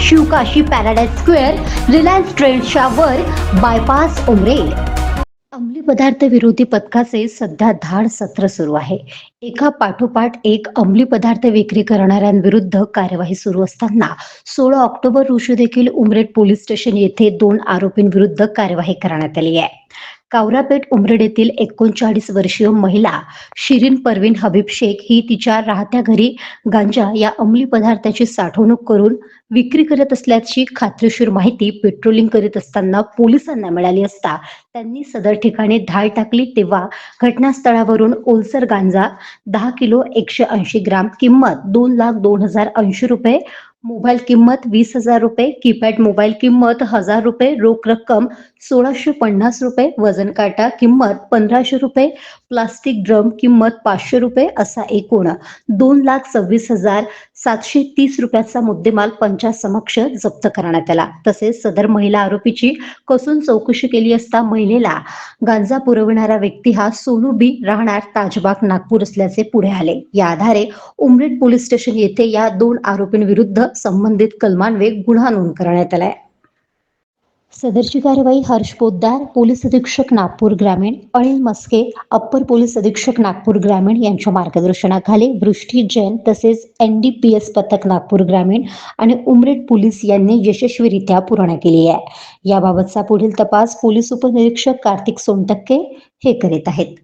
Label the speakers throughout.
Speaker 1: Sivakasi paradise square Reliance ट्रेंडच्या वर bypass उमरेल अंमली पदार्थ विरोधी पथकाचे सध्या धाड सत्र सुरू आहे. एका पाठोपाठ एक अंमली पदार्थ विक्री करणाऱ्यांविरुद्ध कार्यवाही सुरू असताना सोळा ऑक्टोबर रोजी देखील उमरेड पोलीस स्टेशन येथे दोन आरोपींविरुद्ध कार्यवाही करण्यात आली आहे. कावरापेठ उमरेड येथील एकोणचाळीस वर्षीय महिला शिरीन परवीन हबीब शेख ही तिच्या राहत्या घरी गांजा या अंमली पदार्थाची साठवणूक करून विक्री करत असल्याची खात्रीशीर माहिती पेट्रोलिंग करीत असताना पोलिसांना मिळाली असता त्यांनी सदर ठिकाणी धाड टाकली तेव्हा घटनास्थळावरून ओलसर गांजा दहा किलो एकशे ऐंशी ग्राम किंमत दोन लाख दोन हजार ऐंशी रुपये मोबाईल किंमत वीस हजार रुपये कीपॅड मोबाईल किंमत हजार रुपये रोख रक्कम सोळाशे पन्नास रुपये वजन काटा किंमत पंधराशे रुपये प्लास्टिक ड्रम किंमत पाचशे रुपये असा एकूण दोन लाख सव्वीस हजार सातशे तीस रुपयाचा मुद्देमाल पंचासमक्ष जप्त करण्यात आला. तसेच सदर महिला आरोपीची कसून चौकशी केली असता महिलेला गांजा पुरविणारा व्यक्ती हा सोनू बी राहणार ताजबाग नागपूर असल्याचे पुढे आले. या आधारे उमरेड पोलीस स्टेशन येथे या दोन आरोपींविरुद्ध संबंधित कलमान्वये गुन्हा नोंद करण्यात आलाय. सदरची कारवाई हर्ष पोद्दार पोलीस अधीक्षक नागपूर ग्रामीण अनिल मस्के अप्पर पोलीस अधीक्षक नागपूर ग्रामीण यांच्या मार्गदर्शनाखाली वृष्टी जैन तसेच एन डी पी एस पथक नागपूर ग्रामीण आणि उमरेड पोलीस यांनी यशस्वीरित्या पूर्ण केली आहे. याबाबतचा पुढील तपास पोलीस उपनिरीक्षक कार्तिक सोनटक्के हे करीत आहेत.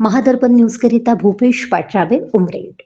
Speaker 1: महादर्पण न्यूज करिता भूपेश पाटराबे उमरेड.